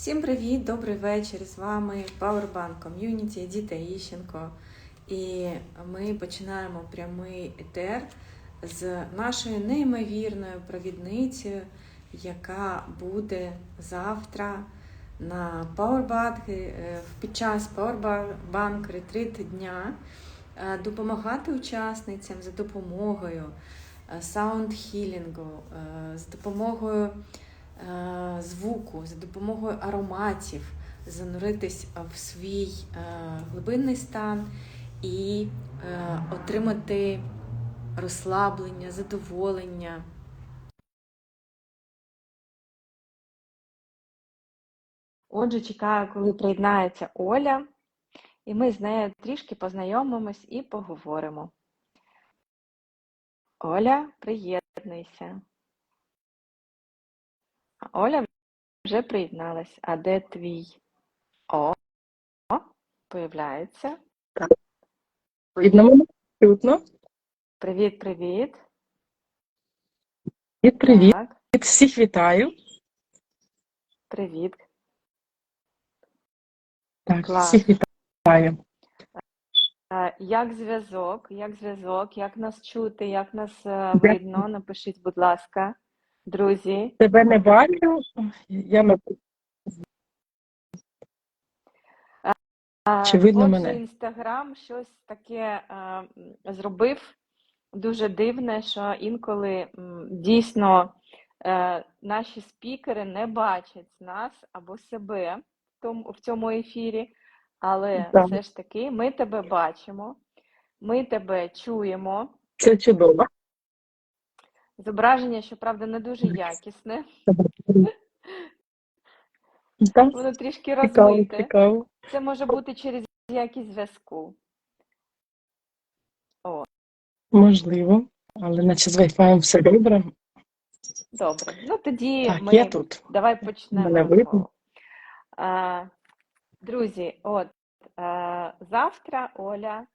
Всім привіт, добрий вечір. З вами Powerbank Community, Діта Іщенко. І ми починаємо прямий етер з нашою неймовірною провідницею, яка буде завтра на Powerbank е, під час Powerbank ретрит дня е, допомагати учасницям за допомогою саунд-хілінгу, е, допомогою е, звуку, за допомогою ароматів зануритись в свій е, глибинний стан і е, отримати розслаблення, задоволення. Отже, чекаю, коли приєднається Оля, і ми з нею трішки познайомимось і поговоримо. Оля, приєднуйся. Оля вже приєдналась. А де твій? О, о, появляється. Видно мене? Чутно. Привіт, привіт. Привіт, привіт. Так, Всіх вітаю. привіт. Так, Клас. всіх вітаю. Як зв'язок? Як зв'язок? Як нас чути? Як нас е, видно? Напишіть, будь ласка, друзі. Тебе не бачу. Я не А, Чи видно Отже, мене? Інстаграм щось таке м, зробив дуже дивне, що інколи м, дійсно е, наші спікери не бачать нас або себе в тому, в цьому ефірі, але Так. все ж таки ми тебе бачимо, ми тебе чуємо. це чудово. Зображення, щоправда, не дуже якісне, Так, воно трішки розмите. цікаво. Це може бути через якість зв'язку. Можливо. Але наче з Wi-Fi все добре. Добре. Ну тоді Так, ми я тут. давай почнемо. Мене видно? А, друзі, от а, завтра Оля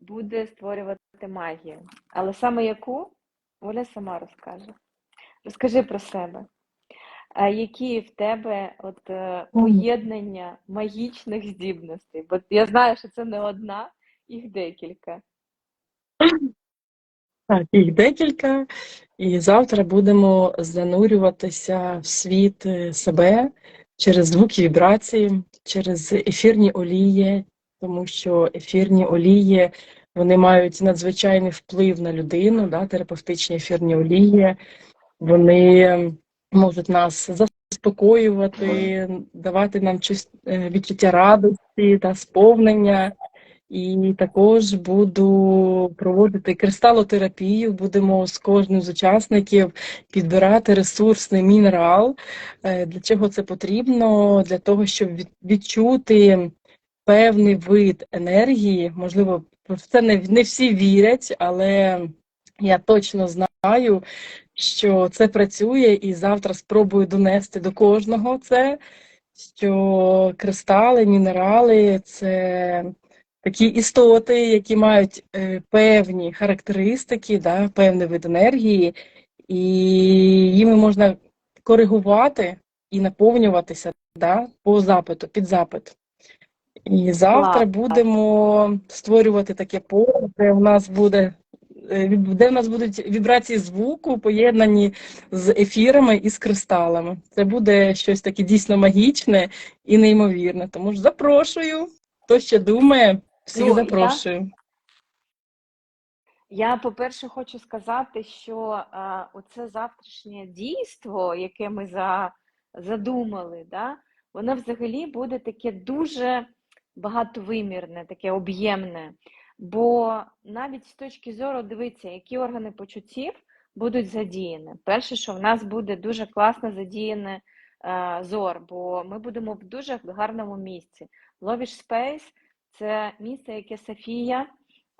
буде створювати магію. Але саме яку Оля сама розкаже. Розкажи про себе. А які в тебе от е, поєднання магічних здібностей? Бо я знаю, що це не одна, їх декілька. Так, їх декілька. І завтра будемо занурюватися в світ е, себе через звуки вібрації, через ефірні олії, тому що ефірні олії вони мають надзвичайний вплив на людину, да, терапевтичні ефірні олії. Вони можуть нас заспокоювати, давати нам е, відчуття радості та сповнення. І також буду проводити кристалотерапію. Будемо з кожним з учасників підбирати ресурсний мінерал. Е, Для чого це потрібно? Для того, щоб відчути певний вид енергії. Можливо, в це не, не всі вірять, але я точно знаю, що це працює, і завтра спробую донести до кожного це, що кристали, мінерали це такі істоти, які мають е, певні характеристики, да, певний вид енергії, і їми можна коригувати і наповнюватися да, по запиту, під запит. І завтра Клас. будемо створювати таке поле, де у нас буде е, де в нас будуть вібрації звуку поєднані з ефірами і з кристалами. Це буде щось таке дійсно магічне і неймовірне. Тому ж запрошую. Хто ще думає, всіх Ну, я- запрошую. Я, по-перше, хочу сказати, що а, оце завтрашнє дійство, яке ми за, задумали, да, воно взагалі буде таке дуже багатовимірне, таке об'ємне. Бо навіть з точки зору, дивіться, які органи почуттів будуть задіяні. Перше, що в нас буде дуже класно задіяне е, зор, бо ми будемо в дуже гарному місці. Ловіш Спейс це місце, яке Софія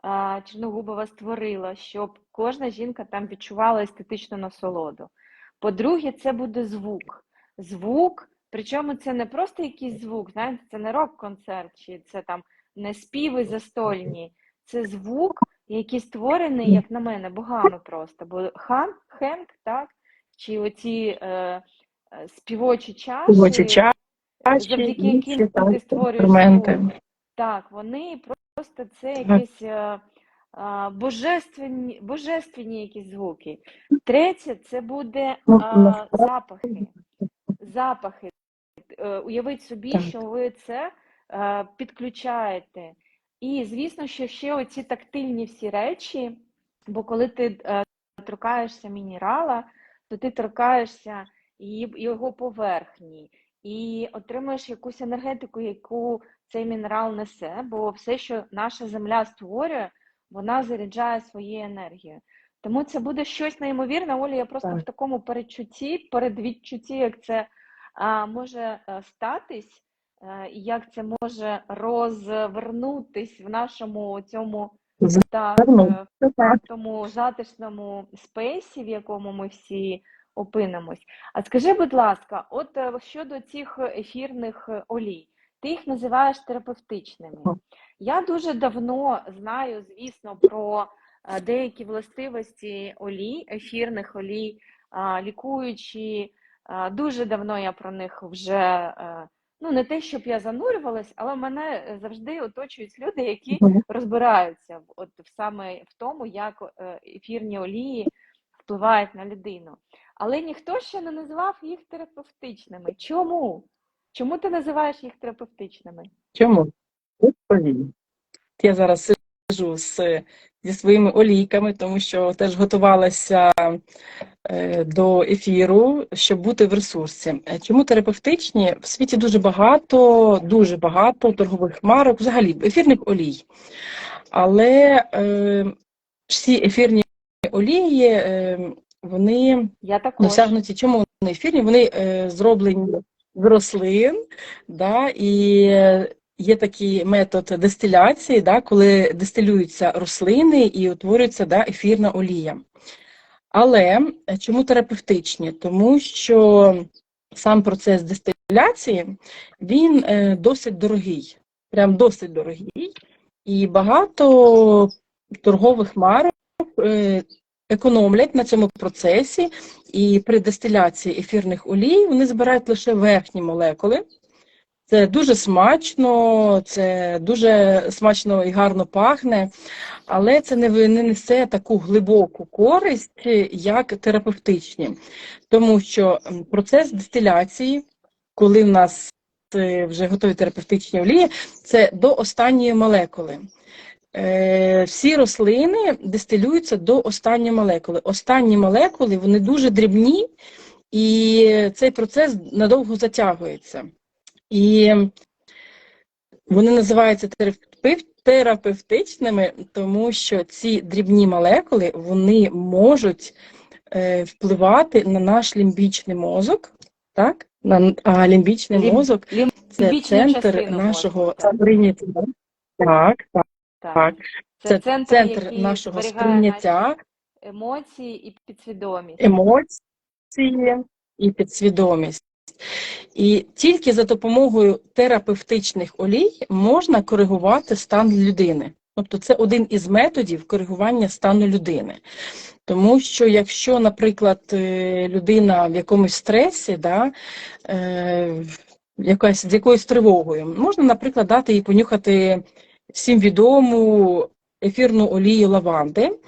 а, Чорногубова створила, щоб кожна жінка там відчувала естетичну насолоду. По-друге, це буде звук. Звук, причому це не просто якийсь звук, знаєте, це не рок-концерт, чи це там не співи застольні. Це звук, який створений, як на мене, богами просто. Бо хан, хенк, так, чи оці е, е, співочі чаші, Співочі чаші, завдяки яким ти створюєш звук. Так, вони просто це якісь е, а, божественні, божественні якісь звуки. Третє, це буде Ну, а, запахи. Запахи. Е, Уявіть собі, Так. що ви це е, підключаєте. І, звісно, що ще оці тактильні всі речі, бо коли ти е, торкаєшся мінерала, то ти торкаєшся його поверхні і отримуєш якусь енергетику, яку цей мінерал несе, бо все, що наша земля створює, вона заряджає своєю енергією. Тому це буде щось неймовірне. Оля, я просто Так. в такому передчутті, передвідчутті, як це може е, статись, е, і як це може розвернутись в нашому цьому так, е, в тому затишному спейсі, в якому ми всі опинимось. А скажи, будь ласка, от щодо цих ефірних олій, ти їх називаєш терапевтичними. Я дуже давно знаю, звісно, про деякі властивості олій, ефірних олій, лікуючі. Дуже давно я про них вже, е, ну не те, щоб я занурювалась, але мене е, завжди оточують люди, які розбираються в- от саме в тому, як е, ефірні олії впливають на людину. Але ніхто ще не називав їх терапевтичними. Чому? Чому ти називаєш їх терапевтичними? Чому? Я зараз сиджу з, зі своїми олійками, тому що теж готувалася е, до ефіру, щоб бути в ресурсі. Е, Чому терапевтичні? В світі дуже багато, дуже багато торгових марок, взагалі ефірних олій. Але е, всі ефірні олії, е, вони Я досягнуті. Чому вони ефірні? Вони е, зроблені з рослин, да, і е, є такий метод дистиляції, да, коли дистилюються рослини і утворюється да, ефірна олія. Але е, чому терапевтичні? Тому що сам процес дистиляції він е, досить дорогий, прям досить дорогий, і багато торгових марок е, економлять на цьому процесі, і при дистиляції ефірних олій вони збирають лише верхні молекули. Це дуже смачно, це дуже смачно і гарно пахне, але це не, не несе таку глибоку користь, як терапевтичні. Тому що процес дистиляції, коли в нас е, вже готові терапевтичні олії, це до останньої молекули. Е, Всі рослини дистилюються до останньої молекули. Останні молекули вони дуже дрібні, і цей процес надовго затягується. І вони називаються терапевтичними, тому що ці дрібні молекули вони можуть е, впливати на наш лімбічний мозок. Так? На, а лімбічний Лім- мозок це центр нашого сприйняття. Так, так, Так. так. Це, Це центр, центр нашого сприйняття, емоції і підсвідомість. емоції і підсвідомість. І тільки за допомогою терапевтичних олій можна коригувати стан людини. Тобто це один із методів коригування стану людини. Тому що якщо, наприклад, е, людина в якомусь стресі, да, е, якась, з якоюсь тривогою, можна, наприклад, дати їй понюхати всім відому ефірну олію лаванди.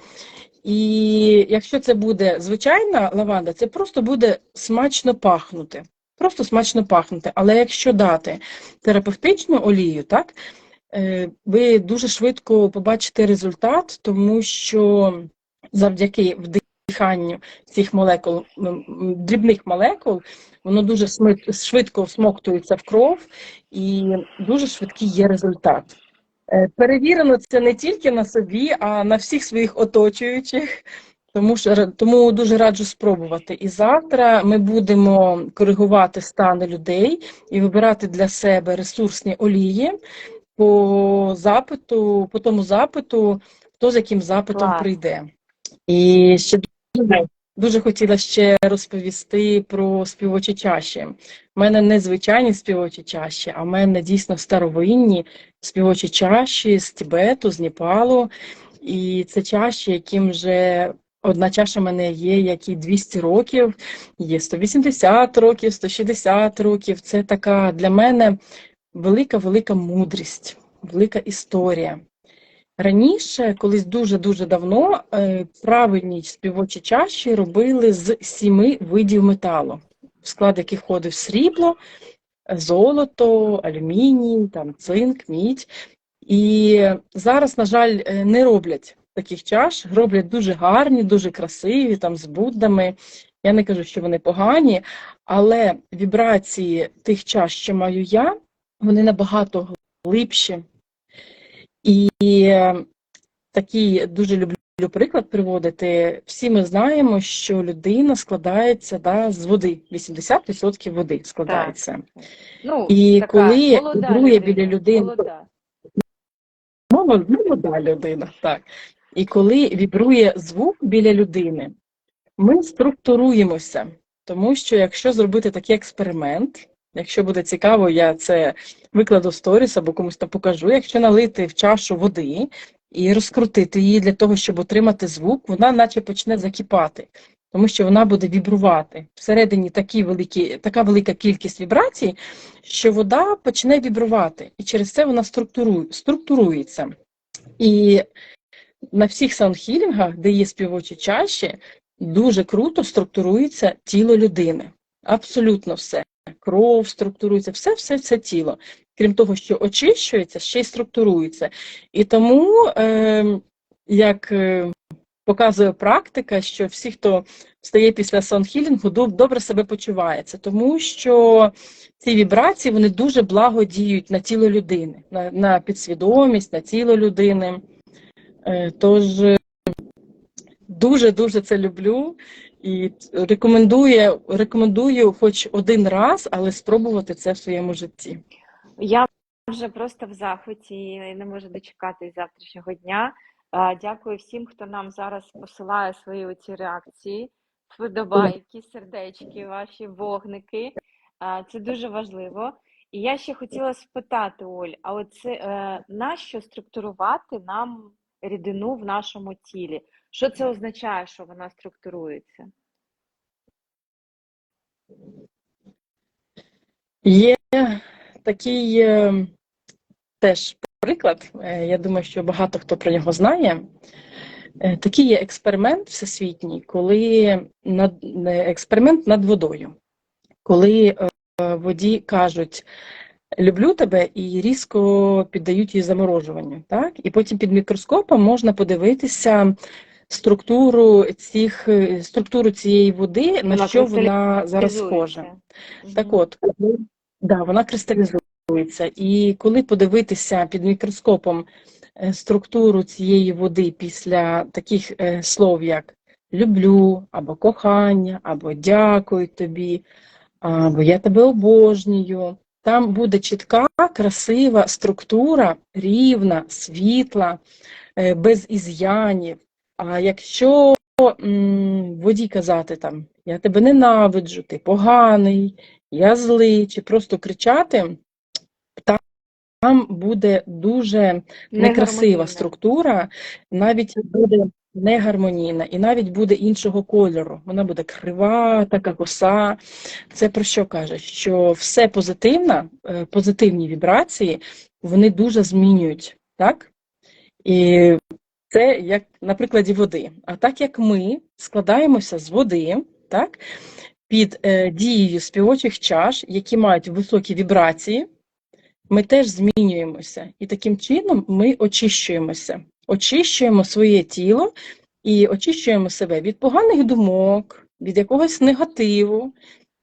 І якщо це буде звичайна лаванда, це просто буде смачно пахнути. Просто смачно пахнути. Але якщо дати терапевтичну олію, так, е, ви дуже швидко побачите результат, тому що завдяки вдиханню цих молекул, дрібних молекул, воно дуже швидко всмоктується в кров і дуже швидкий є результат. Е, Перевірено це не тільки на собі, а на всіх своїх оточуючих. Тому ра- тому дуже раджу спробувати. І завтра ми будемо коригувати стани людей і вибирати для себе ресурсні олії по запиту, по тому запиту, хто з яким запитом Клас. прийде. І ще дуже, дуже хотіла ще розповісти про співочі чаші. У мене не звичайні співочі чаші, а в мене дійсно старовинні співочі чаші з Тибету, з Непалу. І це чаші, яким вже Одна чаша в мене є, як і 200 років, є 180 років, 160 років. Це така для мене велика-велика мудрість, велика історія. Раніше, колись дуже-дуже давно, е, правильні співочі чаші робили з сіми видів металу, в склад яких входив срібло, золото, алюміній, там, цинк, мідь. І зараз, на жаль, е, не роблять таких чаш, роблять дуже гарні, дуже красиві, там, з буддами. Я не кажу, що вони погані, але вібрації тих чаш, що маю я, вони набагато глибші. І е, такий дуже люблю приклад приводити. Всі ми знаємо, що людина складається да, з води. 80% води складається. Ну, І така коли молода біля людини- молода. Молод- Молода людина, так. І коли вібрує звук біля людини, ми структуруємося. Тому що якщо зробити такий експеримент, якщо буде цікаво, я це викладу сторіс або комусь там покажу. Якщо налити в чашу води і розкрутити її для того, щоб отримати звук, вона наче почне закипати, тому що вона буде вібрувати. Всередині такі великі, така велика кількість вібрацій, що вода почне вібрувати, і через це вона структурує, структурується. І на всіх саундхілінгах, де є співочі чаші, дуже круто структурується тіло людини. Абсолютно все. Кров структурується, все, все, все тіло. Крім того, що очищується, ще й структурується. І тому, е, як показує практика, що всі, хто встає після саундхілінгу, добре себе почувається, тому що ці вібрації вони дуже благо діють на тіло людини, на, на підсвідомість, на тіло людини. Е, Тож е, дуже-дуже це люблю і рекомендую, рекомендую хоч один раз, але спробувати це в своєму житті. Я вже просто в захваті і не можу дочекатись завтрашнього дня. Дякую всім, хто нам зараз посилає свої оці реакції, вподобайки, сердечки, ваші вогники. Це дуже важливо. І я ще хотіла спитати, Оль, а оце е, нащо структурувати нам рідину в нашому тілі? Що це означає, що вона структурується? Є такий е, теж приклад, е, я думаю, що багато хто про нього знає. Е, Такий є експеримент всесвітній, коли над, експеримент над водою, коли воді кажуть люблю тебе і різко піддають її заморожуванню. Так? І потім під мікроскопом можна подивитися структуру, цих, е, структуру цієї води, на Вона що вона зараз схожа. Так от, да, вона кристалізується. І коли подивитися під мікроскопом е, структуру цієї води після таких е, слов, як люблю, або кохання, або дякую тобі, або я тебе обожнюю, там буде чітка, красива структура, рівна, світла, е, без із'янів. А якщо м, в воді казати там я тебе ненавиджу, ти поганий, я злий, чи просто кричати, там, буде дуже некрасива структура, навіть буде негармонійна, і навіть буде іншого кольору. Вона буде крива, така коса. Це про що каже? Що все позитивне, позитивні вібрації, вони дуже змінюють, так? І це як на прикладі води. А так як ми складаємося з води, так, під е, дією співочих чаш, які мають високі вібрації, ми теж змінюємося. І таким чином ми очищуємося. Очищуємо своє тіло і очищуємо себе від поганих думок, від якогось негативу.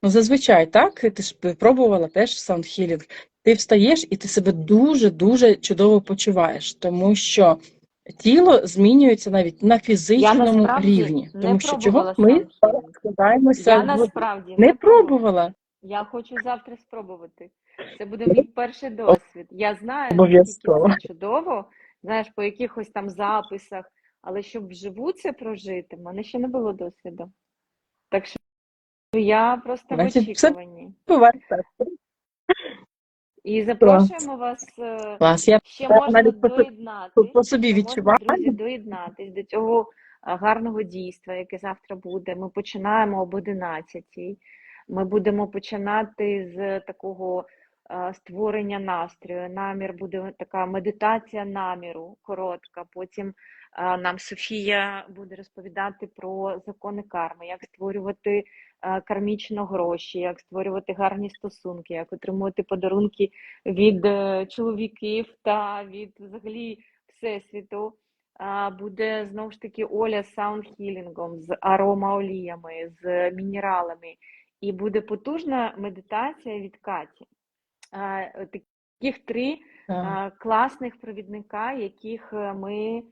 Ну, зазвичай, так, ти ж пробувала теж саундхілінг. Ти встаєш і ти себе дуже-дуже чудово почуваєш, тому що тіло змінюється навіть на фізичному насправді рівні. Тому що чого ми складаємося. Я насправді Не пробувала. Я хочу завтра спробувати. Це буде мій перший досвід. Я знаю, Обов'язково. чудово, знаєш, по якихось там записах, але щоб вживу це прожити, в мене ще не було досвіду. Так що я просто в очікуванні. І запрошуємо вас. е, Клас, я Ще можна навіть по- собі відчуваю. Друзі, доєднатись до цього гарного дійства, яке завтра буде. Ми починаємо об 11. Ми будемо починати з такого е, створення настрою. Намір буде така медитація наміру коротка. Потім е, нам Софія буде розповідати про закони карми, як створювати е, кармічно гроші, як створювати гарні стосунки, як отримувати подарунки від е, чоловіків та від взагалі всесвіту. Буде знову ж таки Оля з саундхілінгом, з аромаоліями, з мінералами. І буде потужна медитація від Каті. А, Таких три класних провідника, яких е, ми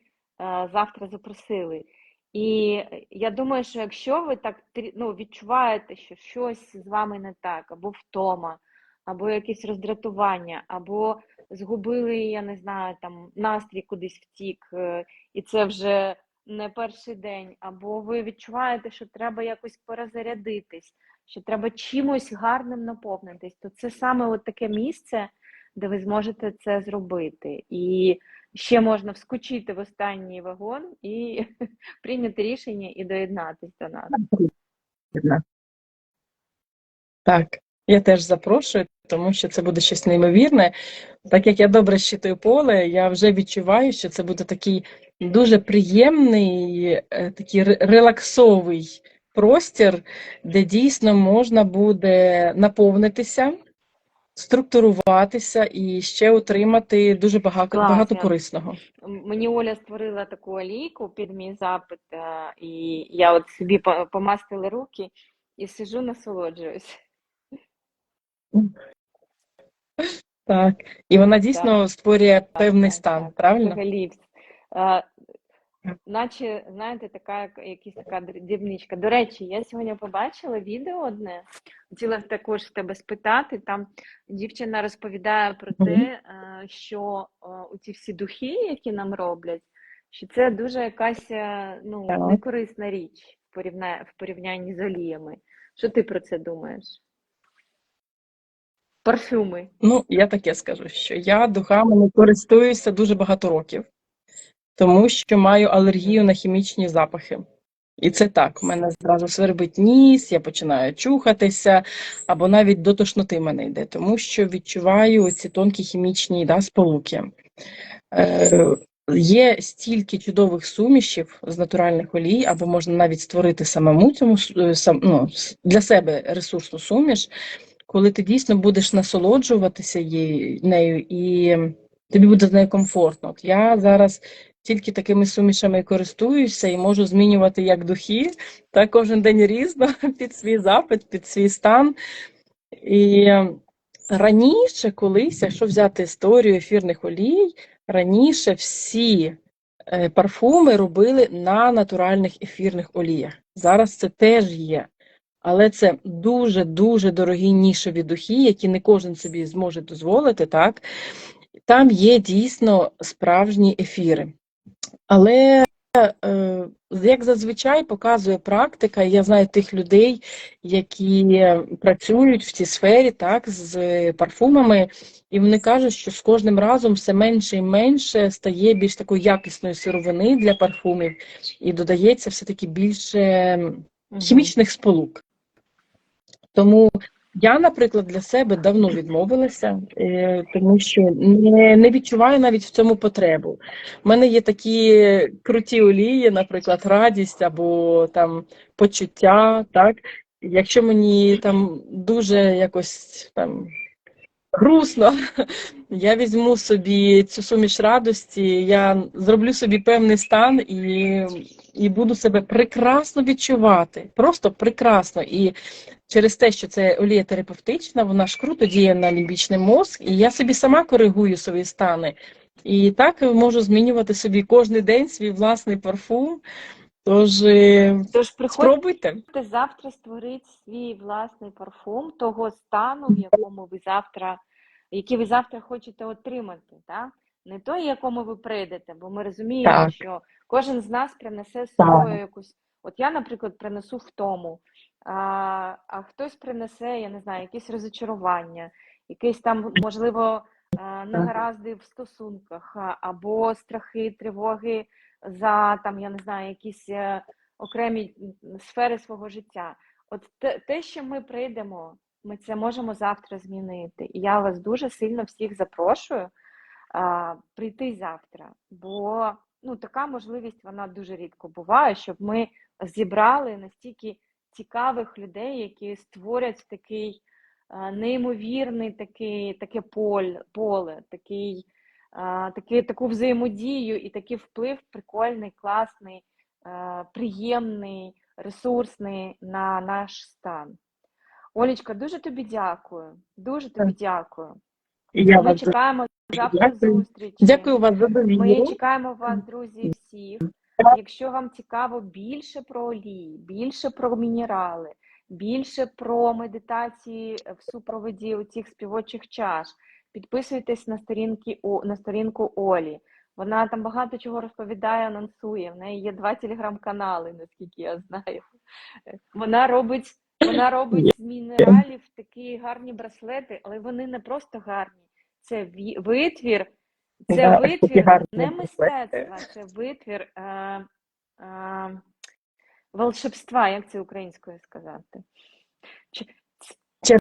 завтра запросили. І я думаю, що якщо ви так ну, відчуваєте, що щось з вами не так, або втома, або якесь роздратування, або згубили, я не знаю, там настрій кудись втік, е, і це вже не перший день, або ви відчуваєте, що треба якось перезарядитись, що треба чимось гарним наповнитись, то це саме от таке місце, де ви зможете це зробити. І ще можна вскочити в останній вагон і прийняти рішення і доєднатись до нас. Так, я теж запрошую, тому що це буде щось неймовірне. Так як я добре щитую поле, я вже відчуваю, що це буде такий дуже приємний, е, такий релаксовий простір, де дійсно можна буде наповнитися, структуруватися і ще отримати дуже багато, багато корисного. Мені Оля створила таку олійку під мій запит, е, і я от собі помастила руки і сижу, насолоджуюсь. Так, і вона дійсно створює певний так, стан, так. правильно? Взагалі, наче, знаєте, така якась така дрібничка. До речі, я сьогодні побачила відео одне, хотіла також тебе спитати. Там дівчина розповідає про те, е, що ці всі духи, які нам роблять, що це дуже якась е, ну, некорисна річ в порівня- в порівнянні з оліями. Що ти про це думаєш? Парфюми. Ну, я таке скажу, що я духами не користуюся дуже багато років, тому що маю алергію на хімічні запахи. І це так, у мене зразу свербить ніс, я починаю чухатися, або навіть до тошноти мене йде, тому що відчуваю ці тонкі хімічні да, сполуки. Е, є стільки чудових сумішів з натуральних олій, або можна навіть створити самому цьому е, сам, ну, для себе ресурсну суміш, коли ти дійсно будеш насолоджуватися нею, і тобі буде з нею комфортно. От я зараз тільки такими сумішами користуюся і можу змінювати як духи, так кожен день різно під свій запит, під свій стан. І раніше, колись, якщо взяти історію ефірних олій, раніше всі е, парфуми робили на натуральних ефірних оліях. Зараз це теж є. Але це дуже-дуже дорогі нішеві духи, які не кожен собі зможе дозволити, так? Там є дійсно справжні ефіри. Але, е, як зазвичай показує практика, я знаю тих людей, які працюють в цій сфері, так, з парфумами, і вони кажуть, що з кожним разом все менше і менше стає більш такої якісної сировини для парфумів, і додається все-таки більше хімічних сполук. Тому я, наприклад, для себе давно відмовилася, е, тому що не, не відчуваю навіть в цьому потребу. У мене є такі круті олії, наприклад, радість або там почуття. Так? Якщо мені там дуже якось там грустно, я візьму собі цю суміш радості, я зроблю собі певний стан і, і буду себе прекрасно відчувати. Просто прекрасно. І через те, що це олія терапевтична, вона ж круто діє на лімбічний мозк, і я собі сама коригую свої стани. І так можу змінювати собі кожен день свій власний парфум. Тож е, Тож спробуйте. Завтра створити свій власний парфум того стану, в якому ви завтра, який ви завтра хочете отримати, так? Не той, якому ви прийдете, бо ми розуміємо, Так. що кожен з нас принесе з собою якусь. От я, наприклад, принесу втому, а, а хтось принесе, я не знаю, якесь розочарування, якесь там, можливо, е, негаразди в стосунках, а, або страхи, тривоги за там, я не знаю, якісь е, окремі сфери свого життя. От те, що ми прийдемо, ми це можемо завтра змінити. І я вас дуже сильно всіх запрошую а, прийти завтра, бо ну, така можливість вона дуже рідко буває, щоб ми зібрали настільки цікавих людей, які створять такий неймовірний такий, таке поле, поле такий, а, таку взаємодію і такий вплив прикольний, класний, приємний, ресурсний на наш стан. Олічка, дуже тобі дякую. Дуже тобі дякую. І я Ми вас чекаємо завтра зустрічі. дякую вас за Ми чекаємо вас, друзі, всіх. Якщо вам цікаво більше про олії, більше про мінерали, більше про медитації в супроводі у цих співочих чаш, підписуйтесь на сторінки на сторінку Олі. Вона там багато чого розповідає, анонсує. В неї є два телеграм-канали, наскільки я знаю. Вона робить, вона робить з мінералів такі гарні браслети, але вони не просто гарні. Це витвір, це Да, витвір не мистецтва, це витвір е, е, волшебства, як це українською сказати?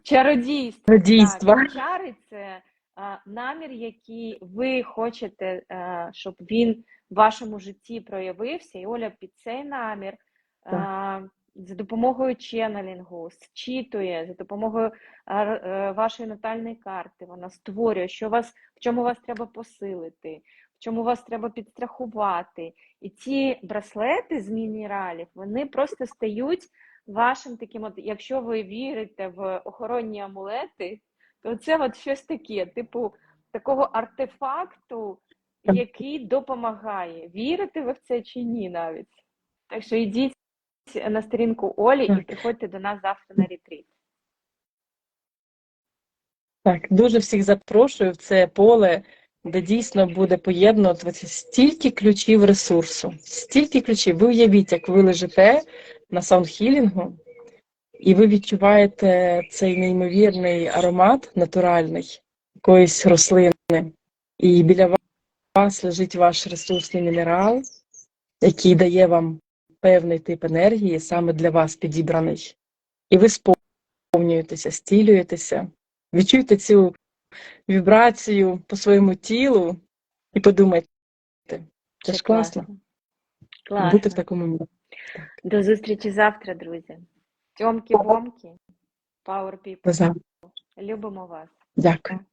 Чародійство. Чародійство. Так, чари це намір, який ви хочете, е, щоб він в вашому житті проявився, і Оля під цей намір. е, За допомогою ченнелінгу зчитує, за допомогою е, вашої натальної карти, вона створює, що вас, в чому вас треба посилити, в чому вас треба підстрахувати. І ці браслети з мінералів, вони просто стають вашим таким, от, якщо ви вірите в охоронні амулети, то це от щось таке, типу такого артефакту, який допомагає. Вірите ви в це чи ні навіть? Так що йдіть на сторінку Олі і приходьте до нас завтра на ретріт. Так, дуже всіх запрошую в це поле, де дійсно буде поєднуватися стільки ключів ресурсу, стільки ключів. Ви уявіть, як ви лежите на саундхілінгу, і ви відчуваєте цей неймовірний аромат натуральний якоїсь рослини, і біля вас лежить ваш ресурсний мінерал, який дає вам певний тип енергії, саме для вас підібраний. І ви сповнюєтеся, стілюєтеся. Відчуйте цю вібрацію по своєму тілу і подумайте, це ж класно, Класно. бути в такому мірі. До зустрічі завтра, друзі. Тьомки-бомки, Power People. Любимо вас. Дякую.